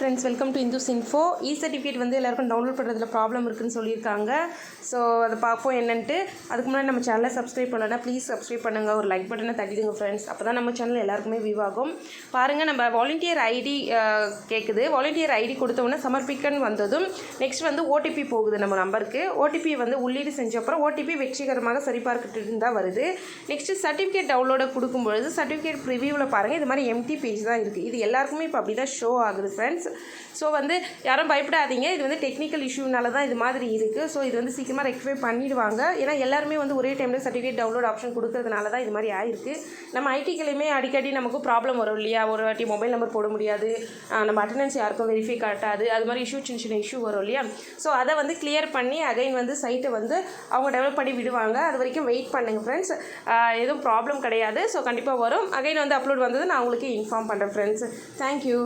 Friends welcome to Indus info e certificate வந்து எல்லாருக்கும் download பண்ணுறதுல ப்ராப்ளம் இருக்குன்னு சொல்லியிருக்காங்க. ஸோ அதை பார்ப்போம் என்னன்ட்டு. அதுக்கு முன்னாடி நம்ம சேனலை சப்ஸ்கிரைப் பண்ணலன்னா ப்ளீஸ் சப்ஸ்கிரைப் பண்ணுங்கள் ஒரு லைக் பட்டனை தட்டிடுங்க ஃப்ரெண்ட்ஸ் அப்போ தான் நம்ம சேனல் எல்லாருக்குமே வியூ ஆகும். பாருங்கள் நம்ம வாலண்டியர் ஐடி கேட்குது வாலண்டியர் ஐடி கொடுத்தோன்னே சமர்ப்பிக்கன்னு வந்ததும் நெக்ஸ்ட் வந்து ஓடிபி போகுது நம்ம நம்பருக்கு. ஓடிபி வந்து உள்ளீடு செஞ்ச அப்புறம் ஓடிபி வெற்றிகரமாக சரிபார்க்கிட்டு தான் வருது. நெக்ஸ்ட்டு சர்டிஃபிகேட் டவுன்லோட கொடுக்கும்பொழுது சர்டிஃபிகேட் ப்ரிவியூவில் பாருங்கள் இது மாதிரி எம்டி பேஜ் தான் இருக்குது இது எல்லாருக்குமே இப்போ அப்படி தான் ஷோ ஆகுது ஃப்ரெண்ட்ஸ் ஸோ வந்து யாரும் பயப்படாதீங்க. இது வந்து டெக்னிக்கல் இஷ்யூனால தான் இது மாதிரி இருக்குது ஸோ இது வந்து சீக்கிரமாக ரெக்டிஃபை பண்ணிடுவாங்க. ஏன்னா எல்லாருமே வந்து ஒரே டைமில் சர்டிஃபிகேட் டவுன்லோட் ஆப்ஷன் கொடுக்கறதுனால தான் இது மாதிரி ஆயிருக்கு. நம்ம ஐடிக்கிலையுமே அடிக்கடி நமக்கு ப்ராப்ளம் வரும் இல்லையா? ஒரு வாட்டி மொபைல் நம்பர் போட முடியாது. நம்ம அட்டண்டன்ஸ் யாருக்கும் வெரிஃபை காட்டாது. அது மாதிரி இஷ்யூ சின்ன சின்ன இஷ்யூ வரும் இல்லையா? ஸோ அதை வந்து கிளியர் பண்ணி அகைன் வந்து சைட்டை வந்து அவங்க டெவலப் பண்ணி விடுவாங்க. அது வரைக்கும் வெயிட் பண்ணுங்கள் ஃப்ரெண்ட்ஸ் எதுவும் ப்ராப்ளம் கிடையாது. ஸோ கண்டிப்பாக வரும். அகைன் வந்து அப்லோட் வந்தது நான் உங்களுக்கு இன்ஃபார்ம் பண்ணுறேன் ஃப்ரெண்ட்ஸ் தேங்க்யூ